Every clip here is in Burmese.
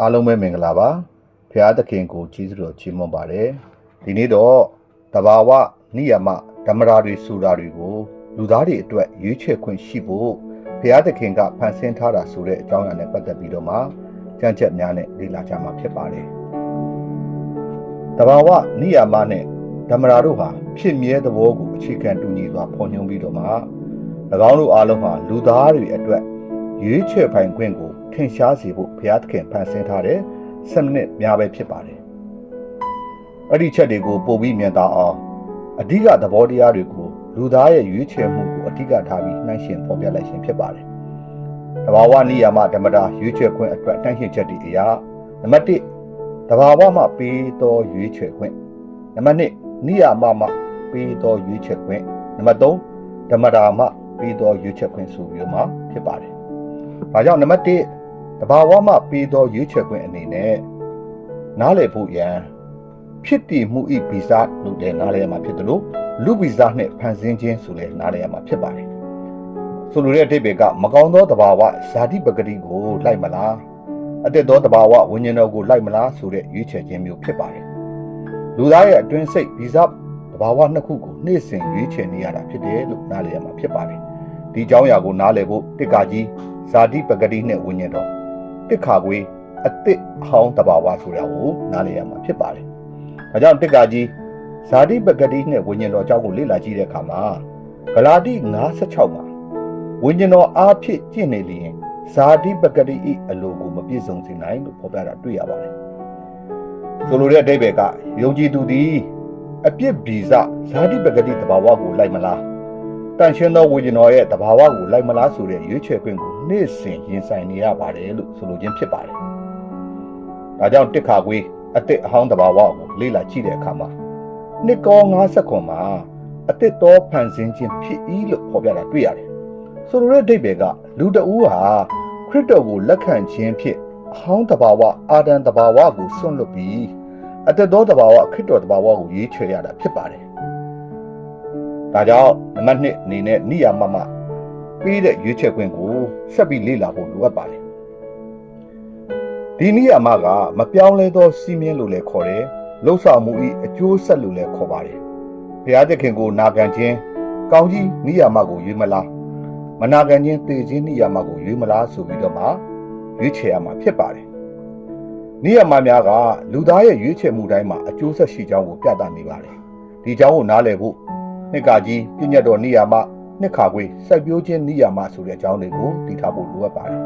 အားလုံးပဲမင်္ဂလာပါဖရာသခင်ကိုကြီးစွာချီးမွမ်းပါတယ်ဒီနေ့တော့တဘာဝနိယမဓမ္မရာတွေဆိုတာတွေကိုလူသားတွေအတွက်ရွေးချယ်ခွင့်ရှိဖို့ဖရာသခင်ကဖန်ဆင်းထားတာဆိုတဲ့အကြောင်းအရာနဲ့ပတ်သက်ပြီးတော့မှကြံ့ချက်များနဲ့လေ့လာကြမှာဖြစ်ပါတယ်တဘာဝနိယမနဲ့ဓမ္မရာတို့ဟာဖြစ်မြဲသဘောကိုအခြေခံတူညီစွာဖော်ညွှန်းပြီးတော့မှ၎င်းတို့အားလုံးဟာလူသားတွေအတွက်ရွေးချယ်ပိုင်ခွင့်ကို ထင်ရှားစေဖို့ဘုရားသခင်ဖန်ဆင်းထားတဲ့စနစ်များပဲဖြစ်ပါတယ်။အဲ့ဒီချက်တွေကိုပို့ပြီးမြင်သာအောင်အဓိကသဘောတရားတွေကိုလူသားရဲ့ရွေးချယ်မှုကိုအဓိကထားပြီးနှိုင်းယှဉ်ဖော်ပြလိုက်ခြင်းဖြစ်ပါတယ်။တဘာဝနိယာမဓမ္မတာရွေးချယ်ခွင့်အတွက်နှိုင်းယှဉ်ချက်တွေအရာနံပါတ်1တဘာဝမှာပေးသောရွေးချယ်ခွင့်နံပါတ်2နိယာမမှာပေးသောရွေးချယ်ခွင့်နံပါတ်3ဓမ္မတာမှာပေးသောရွေးချယ်ခွင့်ဆိုပြီးတော့မှဖြစ်ပါတယ်။ဒါကြောင့်နံပါတ်1 တဘာဝမှာပေးသောရွေးချယ်ခွင့်အနေနဲ့နားလည်ဖို့ရန်ဖြစ်တည်မှုဤဗီဇလို့လည်းနားလည်ရမှာဖြစ်တယ်လို့လူဗီဇနဲ့ဖန်ဆင်းခြင်းဆိုလည်းနားလည်ရမှာဖြစ်ပါတယ်။ဆိုလိုတဲ့အဓိပ္ပာယ်ကမကောင်းသောတဘာဝဇာတိပဂတိကိုလိုက်မလားအတက်သောတဘာဝဝိညာဉ်တော်ကိုလိုက်မလားဆိုတဲ့ရွေးချယ်ခြင်းမျိုးဖြစ်ပါတယ်။လူသားရဲ့အတွင်းစိတ်ဗီဇတဘာဝနှစ်ခုကိုနှိမ့်စင်ရွေးချယ်နေရတာဖြစ်တယ်လို့နားလည်ရမှာဖြစ်ပါတယ်။ဒီအကြောင်းအရာကိုနားလည်ဖို့တစ်ကကြီးဇာတိပဂတိနဲ့ဝိညာဉ်တော် တစ်ခါကွေးအစ်စ်ဟောင်းတဘာဝဆိုတာကိုနားလည်ရမှာဖြစ်ပါတယ်။ဒါကြောင့်တစ်ကကြီးဇာတိပဂတိနဲ့ဝိညာဉ်တော်အကြောင်းကိုလေ့လာကြည့်တဲ့အခါမှာဂလာတိ9:16မှာဝိညာဉ်တော်အားဖြင့်ကျင့်နေလျင်ဇာတိပဂတိဤအလိုကိုမပြည့်စုံစေနိုင်လို့ဖော်ပြတာတွေ့ရပါတယ်။ဆိုလိုတဲ့အဓိပ္ပာယ်ကယုံကြည်သူသည်အပြစ်ဗီဇဇာတိပဂတိတဘာဝကိုလိုက်မလားတန်ရှင်းသောဝိညာဉ်တော်ရဲ့တဘာဝကိုလိုက်မလားဆိုတဲ့ရွေးချယ်ခွင့်ကို နေ့စဉ်ရင်ဆိုင်နေရပါတယ်လို့ဆိုလိုခြင်းဖြစ်ပါတယ်။ဒါကြောင့်တစ်ခါကွေးအတစ်အဟောင်းတဘာဝကိုလေ့လာကြည့်တဲ့အခါမှာနှစ်ကော50ခွန်မှာအတစ်တော်ဖန်ဆင်းခြင်းဖြစ်၏လို့ဖော်ပြတာတွေ့ရတယ်။ဆိုလိုတဲ့အဓိပ္ပာယ်ကလူတအူးဟာခရစ်တော်ကိုလက်ခံခြင်းဖြင့်အဟောင်းတဘာဝအာဒံတဘာဝကိုစွန့်လွတ်ပြီးအသက်တော်တဘာဝခရစ်တော်တဘာဝကိုရွေးချယ်ရတာဖြစ်ပါတယ်။ဒါကြောင့်နံပါတ်1အနေနဲ့နိယာမမ ပေးတဲ့ရွေးချယ်ခွင့်ကိုဆက်ပြီးလေ့လာဖို့လိုအပ်ပါတယ်။ဒီနိယာမကမပြောင်းလဲသောစီးမြင်လို့လည်းခေါ်တယ်။လှုပ်ဆောင်မှု၏အကျိုးဆက်လို့လည်းခေါ်ပါတယ်။ဘုရားသခင်ကိုနာခံခြင်းကောင်းကြီးနိယာမကိုရွေးမလားမနာခံခြင်းတည်ခြင်းနိယာမကိုရွေးမလားဆိုပြီးတော့မှရွေးချယ်ရမှာဖြစ်ပါတယ်။နိယာမများကလူသားရဲ့ရွေးချယ်မှုတိုင်းမှာအကျိုးဆက်ရှိကြောင်းကိုပြသနေပါတယ်။ဒီကြောင်းကိုနားလည်ဖို့နှစ်ကကြီးပြည့်ညတ်တော်နိယာမ နှစ်ခါခွေစိုက်ပျိုးခြင်းနိယာမဆိုတဲ့အကြောင်းလေးကိုသိထားဖို့လိုအပ်ပါတယ်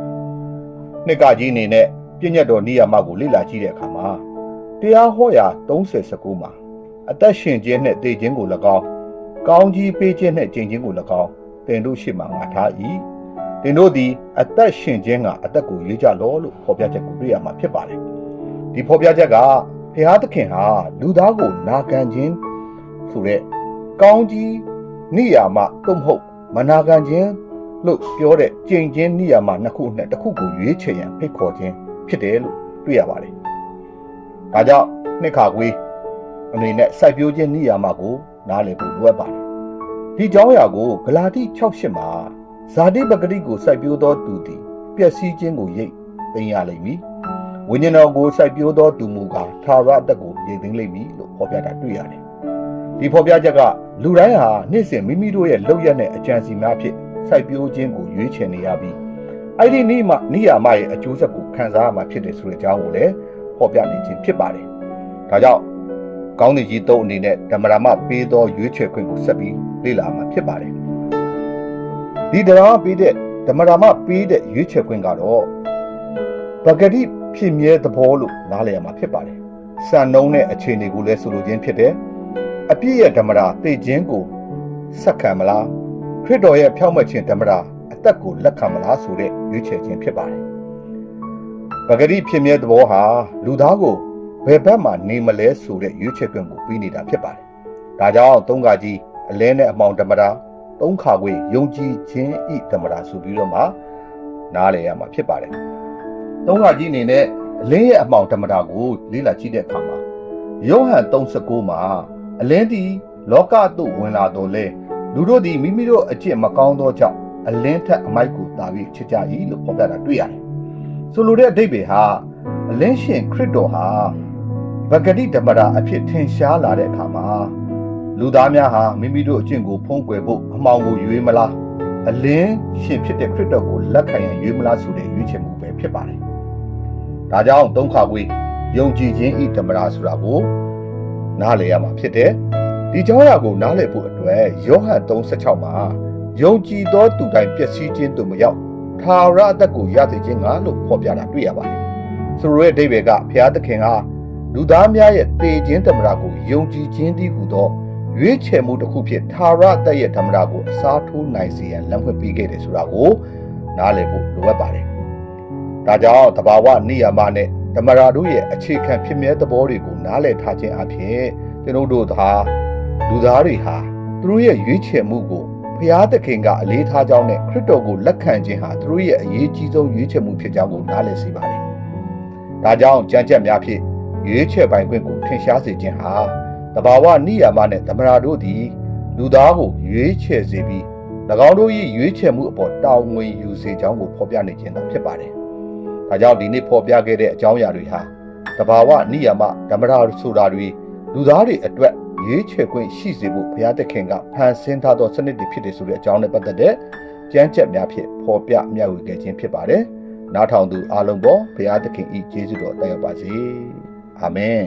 ။နှစ်ကကြီးအနေနဲ့ပြည့်ညတ်တော်နိယာမကိုလေ့လာကြည့်တဲ့အခါမှာတရားဟောရာ39မှာအသက်ရှင်ခြင်းနဲ့တည်ခြင်းကို၎င်းကောင်းကြီးပေးခြင်းနဲ့ကျင့်ခြင်းကို၎င်းသင်တို့ရှိမှငါထား၏သင်တို့သည်အသက်ရှင်ခြင်းကအသက်ကိုရွေးကြလောလို့ဖော်ပြချက်ကိုတွေ့ရမှာဖြစ်ပါတယ်ဒီဖော်ပြချက်ကဘုရားသခင်ဟာလူသားကိုနာခံခြင်းဆိုတဲ့ကောင်းကြီး နိယာမသို့မဟုတ်မနာခံခြင်းလို့ပြောတဲ့ကျင့်ခြင်းနိယာမနှစ်ခုနဲ့တစ်ခုကိုရွေးချယ်ရန်ဖိတ်ခေါ်ခြင်းဖြစ်တယ်လို့တွေ့ရပါတယ်ဒါကြောင့်နှစ်ခါကွေးအနေနဲ့စိုက်ပျိုးခြင်းနိယာမကိုနားလည်ဖို့လိုအပ်ပါတယ်ဒီကြောင်းအရာကိုဂလာတိ6:8မှာဇာတိပဂတိကိုစိုက်ပျိုးသောသူသည်ပျက်စီးခြင်းကိုရိတ်သိမ်းရလိမ့်မည်ဝိညာဉ်တော်ကိုစိုက်ပျိုးသောသူမူကားသာရအသက်ကိုရိတ်သိမ်းလိမ့်မည်လို့ဖော်ပြတာတွေ့ရတယ် ဒီဖော်ပြချက်ကလူတိုင်းဟာနေ့စဉ်မိမိတို့ရဲ့လုပ်ရက်နဲ့အကြံစီများဖြင့်စိုက်ပျိုးခြင်းကိုရွေးချယ်နေရပြီးအဲ့ဒီနေ့မှနိယာမရဲ့အကျိုးဆက်ကိုခံစားရမှာဖြစ်တယ်ဆိုတဲ့အကြောင်းကိုလည်းဖော်ပြနေခြင်းဖြစ်ပါတယ်ဒါကြောင့်ကောင်းတဲ့ကြီးသုံးအနေနဲ့ဓမ္မရာမပေးသောရွေးချယ်ခွင့်ကိုဆက်ပြီးလေ့လာမှာဖြစ်ပါတယ်ဒီဓမ္မရာမပေးတဲ့ဓမ္မရာမပေးတဲ့ရွေးချယ်ခွင့်ကတော့ပဂတိဖြစ်မြဲသဘောလို့နားလည်ရမှာဖြစ်ပါတယ်စံနှုံးတဲ့အခြေအနေကိုလည်းဆိုလိုခြင်းဖြစ်တယ် အပြည့်ရဲ့ဓမ္မရာသိခြင်းကိုဆက်ခံမလားခရစ်တော်ရဲ့ဖြောင့်မတ်ခြင်းဓမ္မရာအသက်ကိုလက်ခံမလားဆိုတဲ့ရွေးချယ်ခြင်းဖြစ်ပါတယ်ပဂတိဖြစ်မြဲသဘောဟာလူသားကိုဘယ်ဘက်မှနေမလဲဆိုတဲ့ရွေးချယ်ခွင့်ကိုပြီးနေတာဖြစ်ပါတယ်ဒါကြောင့်သုံးခါကြီးအလဲနဲ့အမောင်ဓမ္မရာသုံးခါခွေယုံကြည်ခြင်းဤဓမ္မရာဆိုပြီးတော့မှနားလည်ရမှာဖြစ်ပါတယ်သုံးခါကြီးအနေနဲ့အလင်းရဲ့အမောင်ဓမ္မရာကိုလေ့လာကြည့်တဲ့အခါမှာယောဟန်3:19မှာ အလင်းသည်လောကသို့ဝင်လာတော်လဲလူတို့သည်မိမိတို့အကျင့်မကောင်းသောကြောင့်အလင်းထက်အမိုက်ကိုတာပြီးချစ်ကြ၏လို့ဖော်ပြတာတွေ့ရတယ်။ဆိုလိုတဲ့အဓိပ္ပာယ်ဟာအအလင်းရှင်ခရစ်တော်ဟာဗဂတိဓမ္မတာအဖြစ်ထင်ရှားလာတဲ့အခါမှာလူသားများဟာမိမိတို့အကျင့်ကိုဖုံးကွယ်ဖို့အမှောင်ကိုရွေးမလားအလင်းရှင်ဖြစ်တဲ့ခရစ်တော်ကိုလက်ခံရင်ရွေးမလားဆိုတဲ့ရွေးချယ်မှုပဲဖြစ်ပါတယ်။ဒါကြောင့်သုံးခါဝေးယုံကြည်ခြင်းဤဓမ္မတာဆိုတာကို နားလည်ရမှာဖြစ်တယ်။ဒီကြောင်းအရာကိုနားလည်ဖို့အတွက်ယောဟန်3:16မှာယုံကြည်သောသူတိုင်းပျက်စီးခြင်းသို့မရောက်ထာဝရအသက်ကိုရစေခြင်းငါလို့ဖော်ပြတာတွေ့ရပါတယ်။ဆိုလိုတဲ့အဓိပ္ပာယ်ကဘုရားသခင်ကလူသားများရဲ့တည်ခြင်းဓမ္မတာကိုယုံကြည်ခြင်းတည်းဟူသောရွေးချယ်မှုတစ်ခုဖြစ်ထာဝရအသက်ရဲ့ဓမ္မတာကိုအစားထိုးနိုင်စေရန်လမ်းဖွင့်ပေးခဲ့တယ်ဆိုတာကိုနားလည်ဖို့လိုအပ်ပါတယ်။ဒါကြောင့်တဘာဝနိယာမနဲ့ ဓမ္မတာတို့ရဲ့အခြေခံဖြစ်မြဲသဘောတွေကိုနားလည်ထားခြင်းအပြင်ကျွန်ုပ်တို့သာလူသားတွေဟာသူတို့ရဲ့ရွေးချယ်မှုကိုဘုရားသခင်ကအလေးထားကြောင်းနဲ့ခရစ်တော်ကိုလက်ခံခြင်းဟာသူတို့ရဲ့အရေးကြီးဆုံးရွေးချယ်မှုဖြစ်ကြောင်းကိုနားလည်စေပါတယ်။ဒါကြောင့်ကြံကြက်များဖြင့်ရွေးချယ်ပိုင်ခွင့်ကိုထင်ရှားစေခြင်းဟာတဘာဝနိယာမနဲ့သမရာတို့သည်လူသားကိုရွေးချယ်စေပြီး၎င်းတို့၏ရွေးချယ်မှုအပေါ်တာဝန်ယူစေကြောင်းကိုဖော်ပြနေခြင်းသာဖြစ်ပါတယ်။ ဒါကြောင့်ဒီနေ့ဖော်ပြခဲ့တဲ့အကြောင်းအရာတွေဟာတဘာဝနိယာမဓမ္မရာဆိုတာတွေလူသားတွေအတွက်ရွေးချယ်ခွင့်ရှိစေဖို့ဘုရားသခင်ကဖန်ဆင်းထားသောစနစ်တွေဖြစ်တယ်ဆိုတဲ့အကြောင်းနဲ့ပတ်သက်တဲ့ကြမ်းကြက်များဖြင့်ဖော်ပြမျှဝေခဲ့ခြင်းဖြစ်ပါတယ်။နားထောင်သူအားလုံးပေါ်ဘုရားသခင်ဤကျေးဇူးတော်တက်ရောက်ပါစေ။အာမင်